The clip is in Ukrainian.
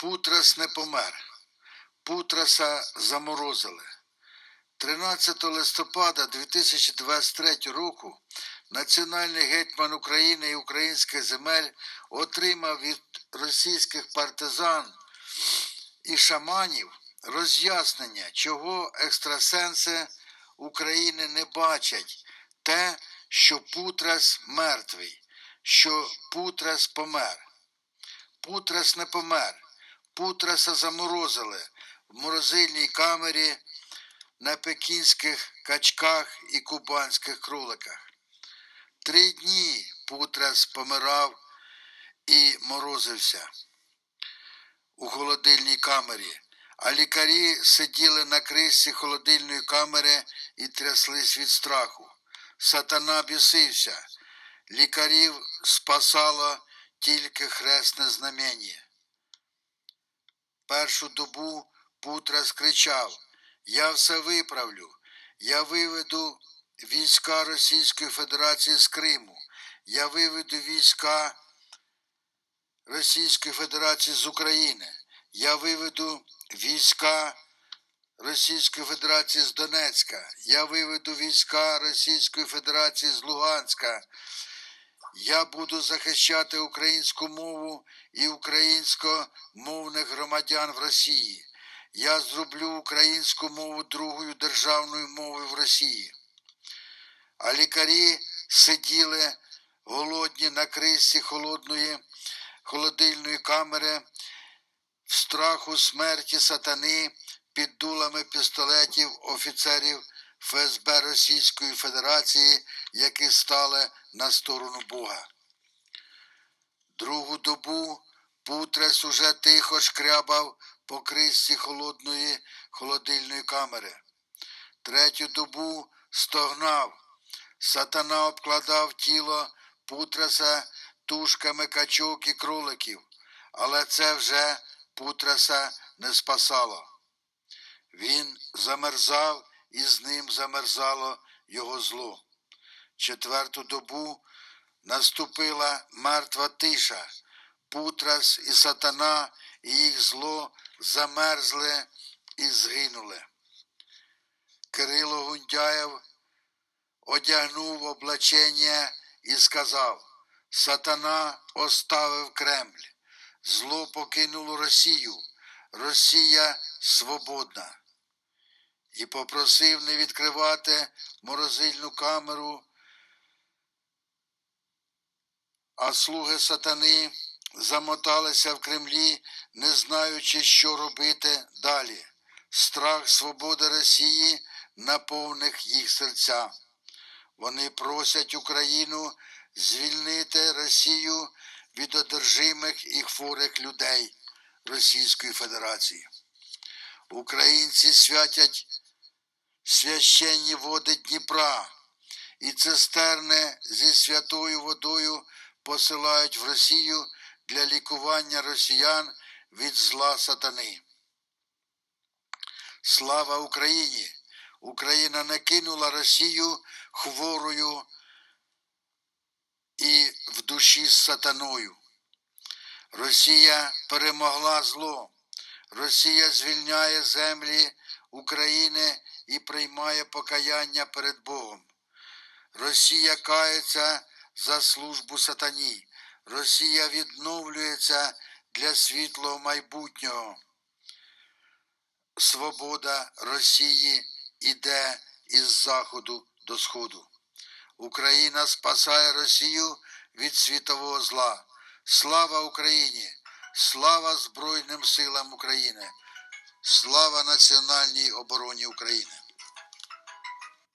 Путрас не помер. Путраса заморозили. 13 листопада 2023 року національний гетьман України і українських земель отримав від російських партизан і шаманів роз'яснення, чого екстрасенси України не бачать те, що Путрас мертвий, що Путрас помер. Путрас не помер. Путраса заморозили в морозильній камері на пекінських качках і кубанських кроликах. Три дні Путрас помирав і морозився у холодильній камері, а лікарі сиділи на кришці холодильної камери і тряслись від страху. Сатана бісився. Лікарів спасало тільки хресне знамення. Першу добу Путрас кричав: Я все виправлю, я виведу війська Російської Федерації з Криму, я виведу війська Російської Федерації з України, я виведу війська Російської Федерації з Донецька, я виведу війська Російської Федерації з Луганська. Я буду захищати українську мову і українськомовних громадян в Росії. Я зроблю українську мову другою державною мовою в Росії. А лікарі сиділи голодні на крисі холодної холодильної камери в страху смерті сатани під дулами пістолетів офіцерів ФСБ Російської Федерації, які стали на сторону Бога. Другу добу Путрес уже тихо шкрябав по крисці холодної холодильної камери. Третю добу стогнав. Сатана обкладав тіло Путреса тушками качок і кроликів, але це вже Путреса не спасало. Він замерзав, і з ним замерзало його зло. Четверту добу наступила мертва тиша. Путрас і сатана і їх зло замерзли і згинули. Кирило Гундяєв одягнув облачення і сказав: Сатана оставив Кремль, зло покинуло Росію, Росія свободна. І попросив не відкривати морозильну камеру, а слуги сатани замоталися в Кремлі, не знаючи, що робити далі. Страх свободи Росії наповнив їх серця. Вони просять Україну звільнити Росію від одержимих і хворих людей Російської Федерації. Українці святять священні води Дніпра і цистерни зі святою водою посилають в Росію для лікування росіян від зла сатани. Слава Україні! Україна не кинула Росію хворою і в душі з сатаною. Росія перемогла зло. Росія звільняє землі України і приймає покаяння перед Богом. Росія кається за службу сатані. Росія відновлюється для світлого майбутнього. Свобода Росії іде із заходу до сходу. Україна спасає Росію від світового зла. Слава Україні! Слава Збройним силам України! Слава національній обороні України!